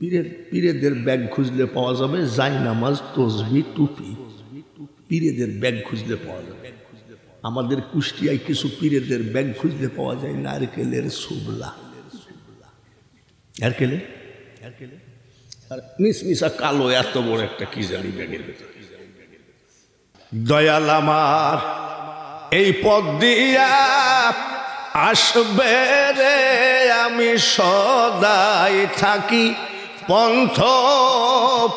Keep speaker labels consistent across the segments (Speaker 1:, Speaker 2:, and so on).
Speaker 1: পীরের, পীরেদের ব্যাগ খুঁজলে পাওয়া যাবে জাই নামাজ, তসবি, টুপি। পীরেদের ব্যাগ খুঁজলে পাওয়া যাবে। আমাদের কুষ্টিয়ায় কিছু পীরেদের ব্যাগ খুঁজলে পাওয়া যায় নারকেলের সুবলা। নারকেলে? নারকেলে আর মিসমিসা কালো, এত বড় একটা কি জানি ব্যাগের ভেতর। দয়াল আমার, এই পদ দিয়া আসবে রে, আমি সদাই থাকি। পন্থ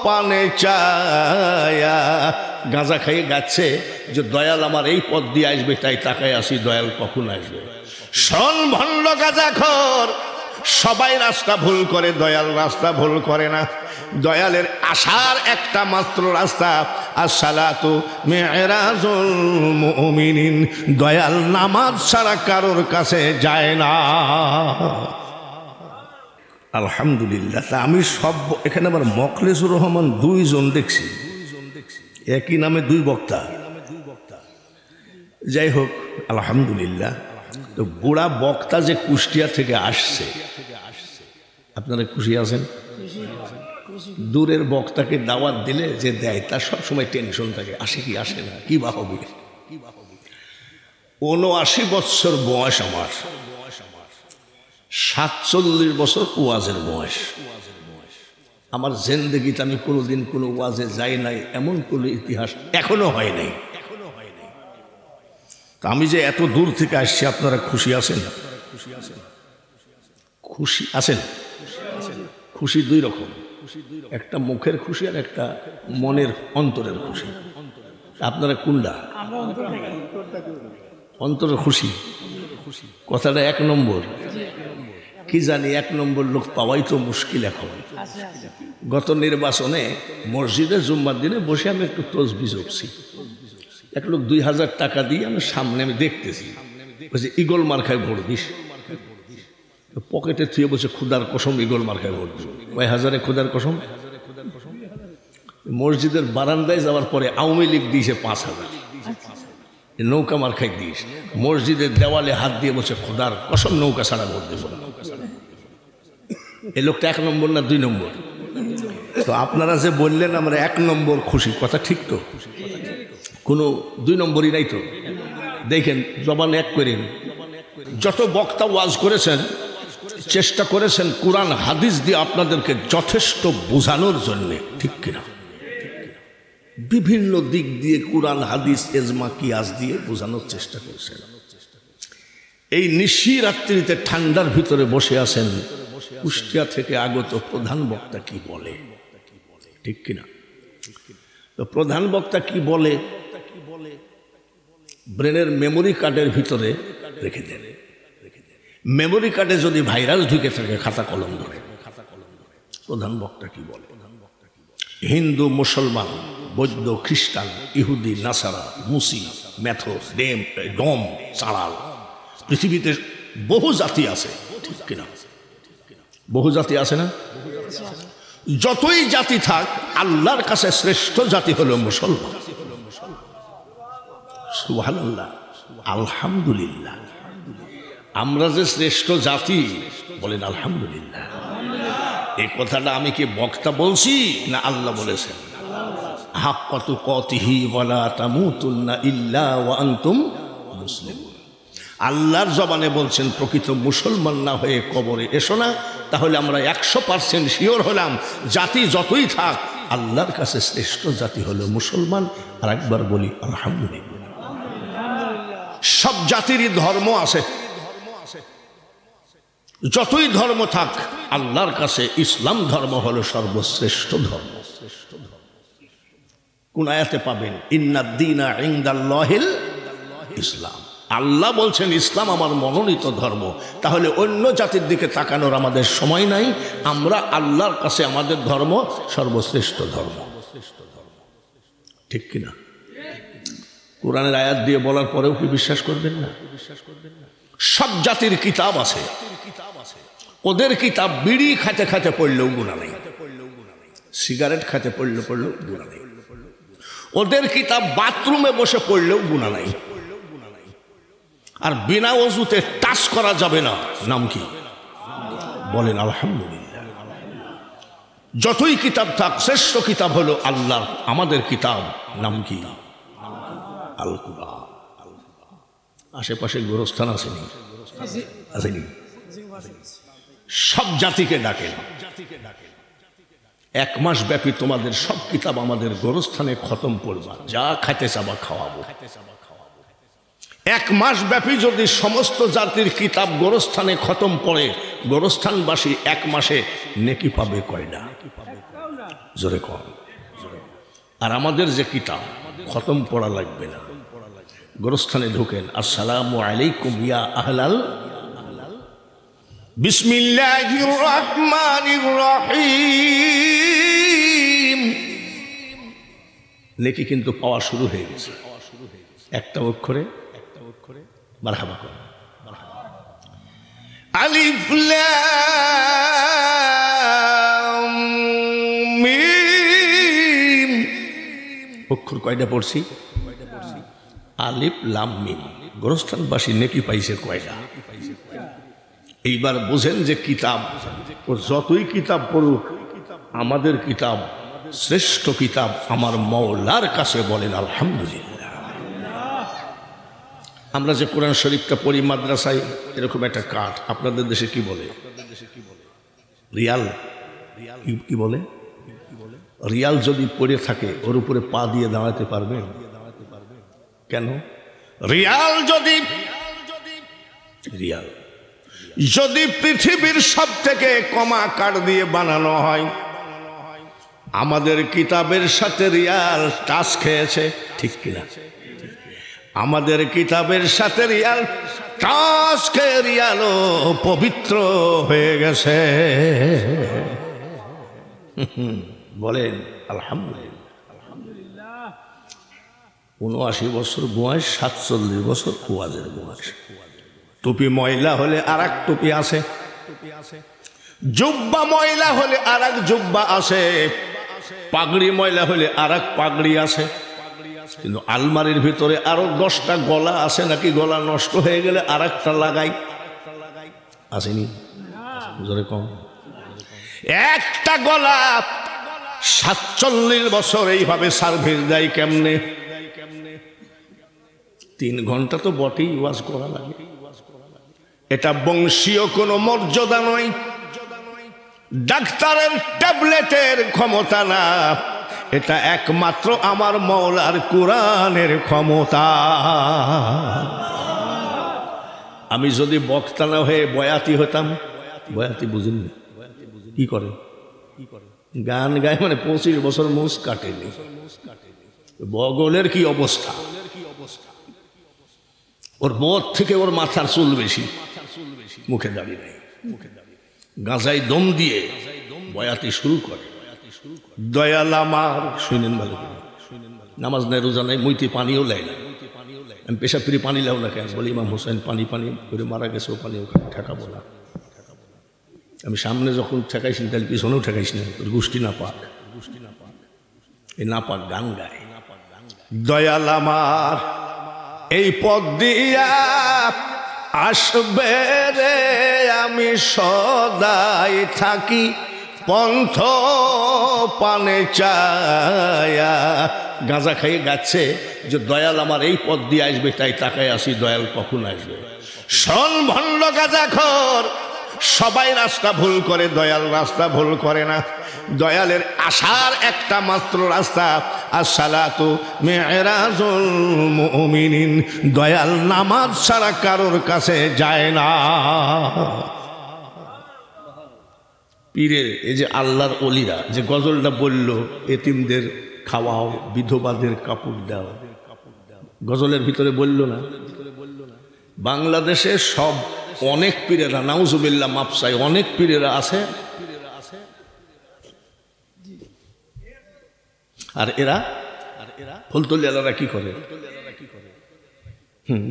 Speaker 1: পানে চায়া। গাঁজা খাইয়ে গাচ্ছে যে দয়াল আমার এই পথ দিয়ে আসবে, তাই তাকায় আসি, দয়াল কখন আসবে? শন ভণ্ড গাঁজা খর, সবাই রাস্তা ভুল করে, দয়াল রাস্তা ভুল করে না। দয়ালের আসার একটা মাত্র রাস্তা, আসসালাতু মেরাজুল মুমিনিন। দয়াল নামাজ ছাড়া কারোর কাছে যায় না। আলহামদুলিল্লাহ। তা আমি সব এখানে আবার মকলেসুর রহমান দুইজন দেখছি। একই নামে দুই বক্তা। যাই হোক, আলহামদুলিল্লাহ। তো বুড়া বক্তা যে কুষ্টিয়া থেকে আসছে, আপনারা খুশি আছেন? দূরের বক্তাকে দাওয়াত দিলে যে দেয়, তার সবসময় টেনশন থাকে, আসে কি, আসে না, কি বা হবে? উনআশি বৎসর বয়স আমার। সাতচল্লিশ বছর ওয়াজের বয়স। আমার জেন্দেগিতে আমি কোনোদিন কোনো ওয়াজে যাই নাই এমন কোনো ইতিহাস এখনও হয় নাই। তা আমি যে এত দূর থেকে আসছি আপনারা খুশি আছেন? খুশি আছেন? খুশি আছেন খুশি দুই রকম। একটা মুখের খুশি আর একটা মনের অন্তরের খুশি। আপনারা কোনটা? অন্তরের খুশি। কথাটা এক নম্বর। কি জানি এক নম্বর লোক পাওয়াই তো মুশকিল এখন। গত নির্বাচনে মসজিদে জুম্মার দিনে বসে আমি একটু তসবি জপছি। এক লোক দুই হাজার টাকা দিয়ে আমি সামনে আমি দেখতেছি। বলছে ইগল মার্খায় ভোট দিস। পকেটে থুয়ে বসে ক্ষুদার কসম ইগল মার্খায় ভোট দিব। কয় হাজারে ক্ষুদার কসম? মসজিদের বারান্দায় যাওয়ার পরে আওয়ামী লীগ দিয়েছে পাঁচ হাজার। নৌকা মার্খাই দিস। মসজিদের দেওয়ালে হাত দিয়ে বসে খোদার কসম নৌকা ছাড়া ভোট দেবো না। এই লোকটা এক নম্বর না দুই নম্বর? তো আপনারা যে বললেন, আমরা এক নম্বর খুশি। কথা ঠিক তো? কোনো দুই নম্বরই নাই তো? দেখেন, জবান এক করেন যত বক্তা ওয়াজ করেছেন, চেষ্টা করেছেন কোরআন, হাদিস দিয়ে আপনাদেরকে যথেষ্ট বোঝানোর জন্যে, ঠিক কিনা? বিভিন্ন দিক দিয়ে কোরআন, হাদিস, এজমা, কিয়াস দিয়ে বোঝানোর চেষ্টা করেছেন। এই নিশি রাত্রিতে ঠান্ডার ভিতরে বসে আছেন কুষ্টিয়া থেকে আগত প্রধান বক্তা কি বলে? ঠিক কিনা? তো প্রধান বক্তা কি বলে? ব্রেনের মেমোরি কার্ডের ভিতরে রেখে দেন। মেমোরি কার্ডে যদি ভাইরাস ঢুকে থাকে, খাতা কলম ধরে। প্রধান বক্তা কি বলে? হিন্দু, মুসলমান, বৌদ্ধ, খ্রিস্টান, ইহুদি, নাসারা, মুসি ম্যাথো ডেম, ডম, চাড়াল। পৃথিবীতে বহু জাতি আছে, ঠিক কিনা? বহু জাতি আছে না? যতই জাতি থাক, আল্লাহর কাছে শ্রেষ্ঠ জাতি হলো মুসলমান। সুবহানাল্লাহ, আলহামদুলিল্লাহ। আমরা যে শ্রেষ্ঠ জাতি, বলেন আলহামদুলিল্লাহ। এই কথাটা আমি কি বক্তা বলছি না আল্লাহ বলেছেন? হাক কত কতিহি বলা তামুতুন্না ইল্লা ওয়ান্তুম মুসলিম আল্লাহর জবানে বলছেন, প্রকৃত মুসলমান না হয়ে কবরে এসো না, তাহলে আমরা একশো পার্সেন্ট শিওর হলাম, জাতি যতই থাক, আল্লাহর কাছে শ্রেষ্ঠ জাতি হলো মুসলমান। আর একবার বলি, আলহামদুলিল্লাহ। সব জাতিরই ধর্ম আছে। যতই ধর্ম থাক, আল্লাহর কাছে ইসলাম ধর্ম হলো সর্বশ্রেষ্ঠ ধর্ম। শ্রেষ্ঠ কোন আয়াতে পাবেন, ইন্নাদ্দিনা ইসলাম। আল্লাহ বলছেন, ইসলাম আমার মনোনীত ধর্ম। তাহলে অন্য জাতির দিকে তাকানোর আমাদের সময় নাই। আমরা আল্লাহর কাছে আমাদের ধর্ম সর্বশ্রেষ্ঠ ধর্ম। ঠিক কিনা? কোরআনের আয়াত দিয়ে বলার পরেও কি বিশ্বাস করবেন না? বিশ্বাস করবেন না সব জাতির কিতাব আছে। ওদের কিতাব বিড়ি খাতে খাতে পড়লেও গুণা নেই। সিগারেট খাতে পড়লে পড়লেও গুণা নেই। ওদের কিতাব বাথরুমে বসে পড়লেও গুণা নাই। আর বিনা অজুতে টাচ করা যাবে না। নাম কি? বলেন, আলহামদুলিল্লাহ। যতই কিতাব থাক, শ্রেষ্ঠ কিতাব হলো আল্লাহ, আমাদের কিতাব। নাম কি? আল আশেপাশে গোরস্থান আসেনি? আসেনি। সব জাতিকে ডাকেন এক মাস ব্যাপী তোমাদের সব কিতাব আমাদের গোরস্থানে খতম করবা। যা খাইতে চাবা খাওয়াবো। এক মাস ব্যাপী যদি সমস্ত জাতির কিতাব গোরস্থানে খতম পড়ে, গোরস্থানবাসী এক মাসে নেকি পাবে কয়টা জোরে কম। আর আমাদের যে কিতাব, খতম পড়া লাগবে না। গোরস্থানে ঢুকেন, আসসালামু আলাইকুম ইয়া আহলাল বিসমিল্লাহির রহমানির রহিম। নেকি কিন্তু পাওয়া শুরু হয়ে গেছে। একটা অক্ষরে মারহাবা কর। আলিফ মিম। অক্ষর কয়টা পড়ছি? আলিফ লাম মিম। গোরস্থানবাসী নেকি পাইছে কয়টা? এইবার বোঝেন যে কিতাব ও যতই কিতাব পড়ুক আমাদের কিতাব শ্রেষ্ঠ কিতাব আমার মৌলার কাছে বলেন আলহামদুলিল্লাহ। আমরা যে কোরআন শরীফটা পড়ি মাদ্রাসায়, এরকম একটা কাঠ। আপনাদের দেশে কি বলে? রিয়াল। কি- বলে? রিয়াল যদি পড়ে থাকে, ওর উপরে পা দিয়ে দাঁড়াতে পারবেন কেন? রিয়াল যদি রিয়াল। যদি পৃথিবীর সব থেকে কমা কাঠ দিয়ে বানানো হয়, আমাদের কিতাবের সাথে রিয়াল টাচ খেয়েছে, ঠিক কিনা? আমাদের কিতাবের সাথে রিয়াল টাচ খেয়ে রিয়ালও পবিত্র হয়ে গেছে। বলেন, আলহামদুলিল্লাহ। উনআশি বছর বয়স সাতচল্লিশ বছর ওয়াজের বয়স টুপি ময়লা হলে আর এক টুপি আছে। জুব্বা ময়লা হলে আর এক জুব্বা আছে। পাগড়ি ময়লা হলে আর এক পাগড়ি আছে। কিন্তু আলমারির ভিতরে আরও দশটা গলা আছে নাকি? গলা নষ্ট হয়ে গেলে আর একটা লাগাই। আসেনি? কম। একটা গলা সাতচল্লিশ বছর এইভাবে সার্ভিস দেয় কেমনে? তিন ঘণ্টা তো বটেই ওয়াজ করা লাগে। এটা বংশীয় কোনো মর্যাদা নয়। ডাক্তারের ট্যাবলেটের ক্ষমতা না। এটা একমাত্র আমার মৌলার কোরআনের ক্ষমতা। আমি যদি বক্তা না হয়ে বয়াতি হতাম, বয়াতি বুঝিনি কি করে? গান গায় মানে পঁচিশ বছর মুস কাটেনি। বগলের কি অবস্থা? ওর বোধ থেকে ওর মাথার চুল বেশি, মুখে দাঁড়িয়ে নেই। গাঁজায় দম দিয়ে বয়াতি শুরু করে। দয়াল আমার, শুনেন ভালো করে। নামাজ নেই, রোজা নেই, মুইতে পানিও লেয় না। আমি পেশা ফিরে পানি লাও না কেন? বলি, ইমাম হোসেন, পানি পানি করে মারা গেছে, ও পানি ওখানে ঠেকাবো না। আমি সামনে যখন ঠেকাইছি, তাহলে পিছনেও ঠেকাইছি না, তোর গোষ্ঠী না পাক। গোষ্ঠী না পাক এই না পাক গান গায় দয়াল আমার, এই পদ দিয়া আসবে রে, আমি সদাই থাকি পন্থ পানে চায়া। গাঁজা খাইয়ে গাচ্ছে যে দয়াল আমার এই পথ দিয়ে আসবে, তাই তাকায় আসি, দয়াল কখন আসবে? সন ভণ্ড গাঁজা খর সবাই রাস্তা ভুল করে, দয়াল রাস্তা ভুল করে না। দয়ালের আসার একটা মাত্র রাস্তা, আসসালাতু মেরাজুল মুমিনিন। দয়াল নামাজ ছাড়া কারোর কাছে যায় না। পীরের, এই যে আল্লাহর অলিরা যে গজলটা বলল, এতিমদের খাওয়াও, বিধবাদের কাপড় দেওয়া গজলের ভিতরে বলল না? বাংলাদেশে সব অনেক পীরেরা নাউজুবিল্লা মাপসাই অনেক পীরেরা আছে। আর এরা? আর এরা ফুলতলি আলারা কি করে?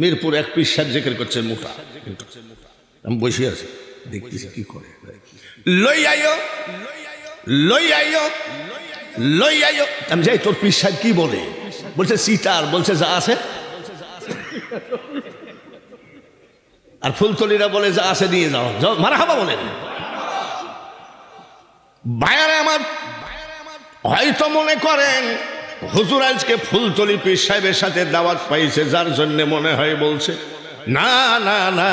Speaker 1: মিরপুর এক পিস সার জেকের করছে মোটা। আমি বসে আছি, দেখতেছি কি করে। লই আইও লই আইও লই আইও আমি যাই, তোর সাহেব কি বলে? বলছে, সিতার বলছে, যা আছে। আর ফুলতলিরা বলে, যা আছে, নিয়ে যাও। মারা হাবা বলেন। বায়ারে আমার হয়তো মনে করেন, হুজুর আজকে ফুলতলি পীর সাহেবের সাথে দাওয়াত পাইছে, যার জন্য মনে হয় বলছে, না না না,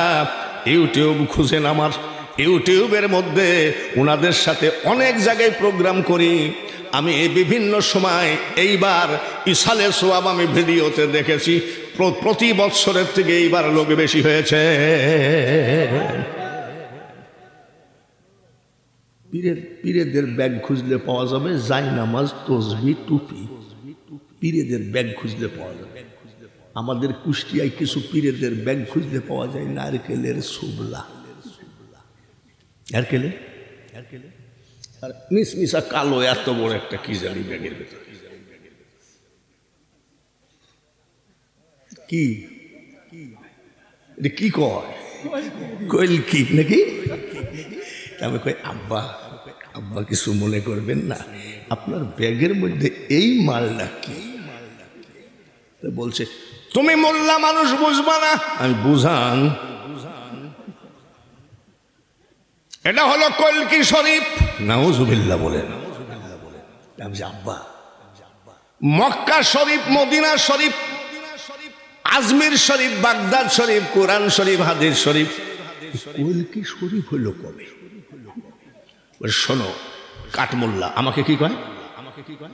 Speaker 1: ইউটিউব খুঁজেন আমার। ইউটিউবের মধ্যে ওনাদের সাথে অনেক জায়গায় প্রোগ্রাম করি। আমি এই বিভিন্ন সময় এইবার ইসালে সোয়াব আমি ভিডিওতে দেখেছি। প্রতি বৎসরের থেকে এইবার লোক বেশি হয়েছে। পীরেদের ব্যাগ খুঁজলে পাওয়া যাবে জাই নামাজ তসবি, টুপি। পীরেদের ব্যাগ খুঁজলে পাওয়া যাবে। আমাদের কুষ্টিয়ায় কিছু পীরেদের ব্যাগ খুঁজলে পাওয়া যায় নারকেলের সুবলা নারকেলে নারকেলে আর মিসমিসা কালো এত বড় একটা কি জানি ব্যাগের ভেতরে? কি? কি কয়? কইল কি? নাকি? আমি কই আব্বা আব্বা কিছু মনে করবেন না। আপনার ব্যাগের মধ্যে এই মালটা কি? বলছে, তুমি মোল্লা মানুষ বুঝবা না? আমি, বুঝান। এটা হলো কলকি শরীফ। বলেন। আমি বলছি, আব্বা। মক্কা শরীফ মদিনা শরীফ আজমির শরীফ বাগদাদ শরীফ কোরআন শরীফ হাদিস শরীফ। কলকি শরীফ হলো কবে? শোনো কাঠমোল্লা আমাকে কি কয়? আমাকে কি কয়?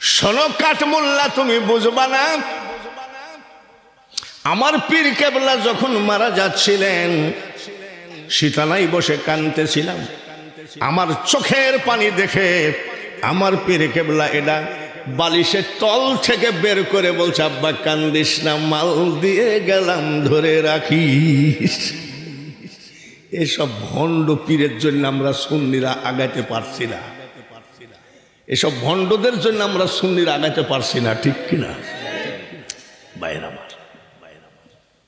Speaker 1: শোনো কাঠমোল্লা তুমি বুঝবা না। আমার পীর কেবলা যখন মারা যাচ্ছিলেন শীতানাই বসে কানতেছিলাম। আমার চোখের পানি দেখে আমার পীর কেবলা এটা বালিশের তল থেকে বের করে বলছে, আব্বা, কান্দিস না, মাল দিয়ে গেলাম, ধরে রাখিস। এসব ভণ্ড পীরের জন্য আমরা সুন্নিরা আগাইতে পারছি না। এসব ভণ্ডদের জন্য আমরা সুন্নিরা আগাইতে পারছি না, ঠিক কিনা? বাইরে আমার